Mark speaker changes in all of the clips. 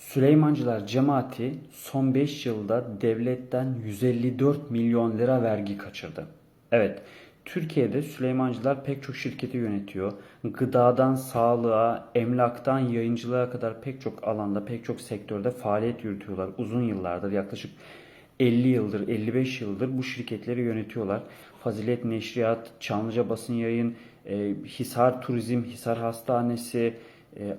Speaker 1: Süleymancılar cemaati son 5 yılda devletten 154 milyon lira vergi kaçırdı. Evet, Türkiye'de Süleymancılar pek çok şirketi yönetiyor. Gıdadan sağlığa, emlaktan yayıncılığa kadar pek çok alanda, pek çok sektörde faaliyet yürütüyorlar. Uzun yıllardır, yaklaşık 50 yıldır, 55 yıldır bu şirketleri yönetiyorlar. Fazilet Neşriyat, Çamlıca Basın Yayın, e, Hisar Turizm, Hisar Hastanesi,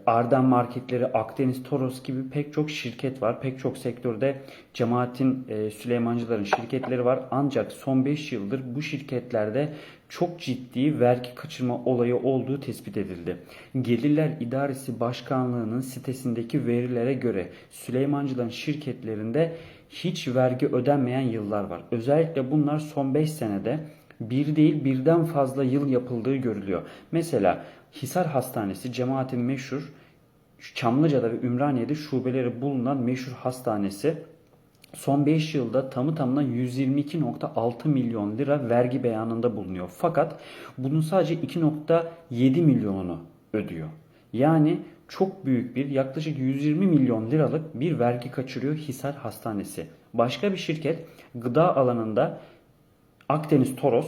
Speaker 1: Arden Marketleri, Akdeniz Toros gibi pek çok şirket var. Pek çok sektörde cemaatin, e, Süleymancıların şirketleri var. Ancak son 5 yıldır bu şirketlerde çok ciddi vergi kaçırma olayı olduğu tespit edildi. Gelirler İdaresi Başkanlığı'nın sitesindeki verilere göre Süleymancıların şirketlerinde hiç vergi ödenmeyen yıllar var. Özellikle bunlar son 5 senede bir değil birden fazla yıl yapıldığı görülüyor. Mesela Hisar Hastanesi cemaatin meşhur Çamlıca'da ve Ümraniye'de şubeleri bulunan meşhur hastanesi son 5 yılda tamı tamına 122.6 milyon lira vergi beyanında bulunuyor. Fakat bunun sadece 2.7 milyonunu ödüyor. Yani çok büyük bir yaklaşık 120 milyon liralık bir vergi kaçırıyor Hisar Hastanesi. Başka bir şirket gıda alanında Akdeniz Toros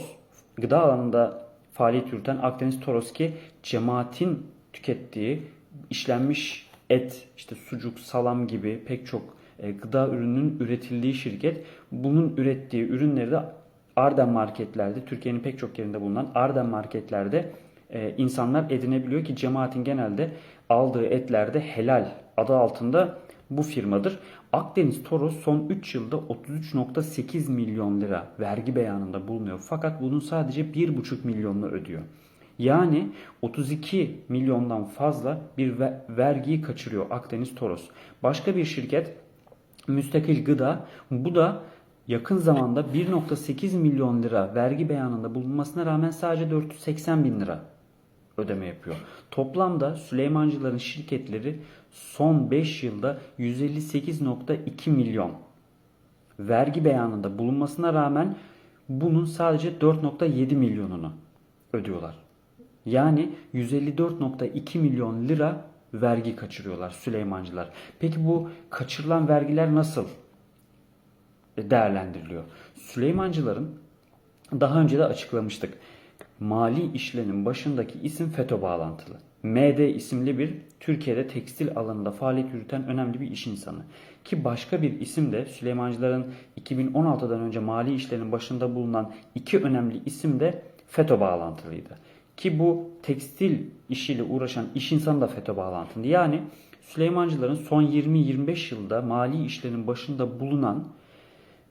Speaker 1: gıda alanında faaliyet yürüten Akdeniz Toros ki cemaatin tükettiği işlenmiş et, işte sucuk, salam gibi pek çok e, gıda ürününün üretildiği şirket. Bunun ürettiği ürünleri de Arden marketlerde, Türkiye'nin pek çok yerinde bulunan Arden marketlerde e, insanlar edinebiliyor ki cemaatin genelde aldığı etlerde helal adı altında bu firmadır. Akdeniz Toros son 3 yılda 33.8 milyon lira vergi beyanında bulunuyor. Fakat bunun sadece 1,5 milyonunu ödüyor. Yani 32 milyondan fazla bir vergiyi kaçırıyor Akdeniz Toros. Başka bir şirket Müstakil Gıda bu da yakın zamanda 1.8 milyon lira vergi beyanında bulunmasına rağmen sadece 480 bin lira ödeme yapıyor. Toplamda Süleymancıların şirketleri son 5 yılda 158.2 milyon vergi beyanında bulunmasına rağmen bunun sadece 4.7 milyonunu ödüyorlar. Yani 154.2 milyon lira vergi kaçırıyorlar Süleymancılar. Peki bu kaçırılan vergiler nasıl değerlendiriliyor? Süleymancıların daha önce de açıklamıştık mali işlerinin başındaki isim FETÖ bağlantılı. MD isimli bir Türkiye'de tekstil alanında faaliyet yürüten önemli bir iş insanı. Ki başka bir isim de Süleymancıların 2016'dan önce mali işlerinin başında bulunan iki önemli isim de FETÖ bağlantılıydı. Ki bu tekstil işiyle uğraşan iş insanı da FETÖ bağlantılı. Yani Süleymancıların son 20-25 yılda mali işlerin başında bulunan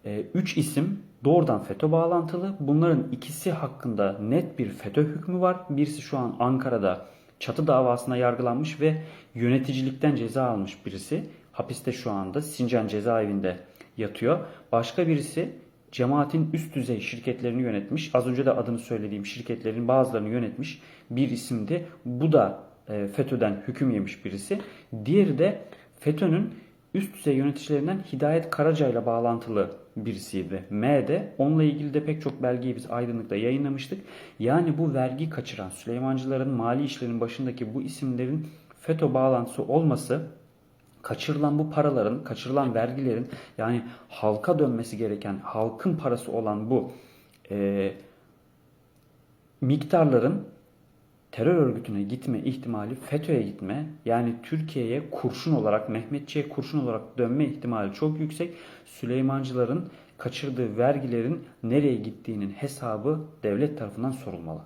Speaker 1: 3 isim doğrudan FETÖ bağlantılı. Bunların ikisi hakkında net bir FETÖ hükmü var. Birisi şu an Ankara'da çatı davasına yargılanmış ve yöneticilikten ceza almış birisi. Hapiste şu anda Sincan cezaevinde yatıyor. Başka birisi cemaatin üst düzey şirketlerini yönetmiş. Az önce de adını söylediğim şirketlerin bazılarını yönetmiş bir isimdi. Bu da e, FETÖ'den hüküm yemiş birisi. Diğeri de FETÖ'nün üst düzey yöneticilerinden Hidayet Karaca ile bağlantılı birisiydi. M'de. Onunla ilgili de pek çok belgeyi biz aydınlıkta yayınlamıştık. Yani bu vergi kaçıran Süleymancıların mali işlerin başındaki bu isimlerin FETÖ bağlantısı olması kaçırılan bu paraların, kaçırılan vergilerin yani halka dönmesi gereken, halkın parası olan bu e, miktarların terör örgütüne gitme ihtimali, FETÖ'ye gitme yani Türkiye'ye kurşun olarak, Mehmetçi'ye kurşun olarak dönme ihtimali çok yüksek. Süleymancıların kaçırdığı vergilerin nereye gittiğinin hesabı devlet tarafından sorulmalı.